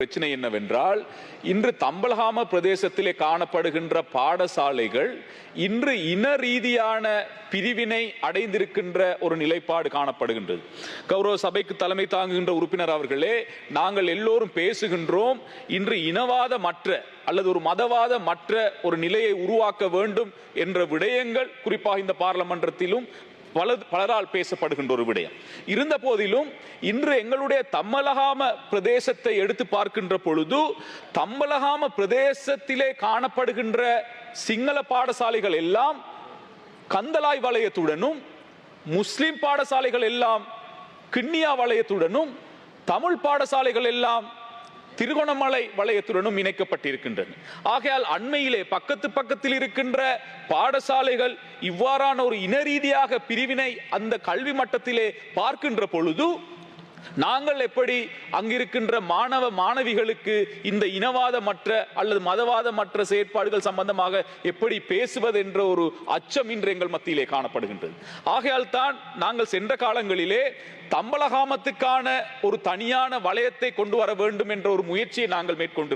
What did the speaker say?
பிரச்சனை என்னவென்றால் இன்று தம்பலகாம பிரதேசத்திலே காணப்படுகின்ற பாடசாலைகள் இன்று இன ரீதியான பிரிவினை அடைந்திருக்கின்ற ஒரு நிலைப்பாடு காணப்படுகின்றது. கௌரவ சபைக்கு தலைமை தாங்குகின்ற உறுப்பினர் அவர்களே நாங்கள் எல்லோரும் பேசுகின்றோம் இன்று இனவாத மற்ற அல்லது ஒரு மதவாத மற்ற ஒரு நிலையை உருவாக்க வேண்டும் என்ற விடயங்கள் குறிப்பாக இந்த பார்லமன்றத்திலும் பல பலரால் பேசப்படுகின்ற ஒரு விடயம். இருந்த போதிலும் இன்று எங்களுடைய தம்மலகாம பிரதேசத்தை எடுத்து பார்க்கின்ற பொழுது தம்மலகாம பிரதேசத்திலே காணப்படுகின்ற சிங்கள பாடசாலைகள் எல்லாம் கந்தலாய் வளையத்துடனும் முஸ்லிம் பாடசாலைகள் எல்லாம் கிண்ணியா வளையத்துடனும் தமிழ் பாடசாலைகள் எல்லாம் திருகோணமலை வளையத்துடனும் இணைக்கப்பட்டிருக்கின்றன. ஆகையால் அண்மையிலே பக்கத்து பக்கத்தில் இருக்கின்ற பாடசாலைகள் இவ்வாறான ஒரு இன ரீதியாக பிரிவினை அந்த கல்வி மட்டத்திலே பார்க்கின்ற பொழுது நாங்கள் எப்படி அங்கிருக்கின்ற மாணவ மாணவிகளுக்கு இந்த இனவாதமற்ற அல்லது மதவாதமற்ற செயற்பாடுகள் சம்பந்தமாக எப்படி பேசுவது என்ற ஒரு அச்சம் இன்று எங்கள் மத்தியிலே காணப்படுகின்றது. ஆகையால் தான் நாங்கள் சென்ற காலங்களிலே தம்பலகாமத்துக்கான ஒரு தனியான வளையத்தை கொண்டு வர வேண்டும் என்ற ஒரு முயற்சியை நாங்கள் மேற்கொண்டு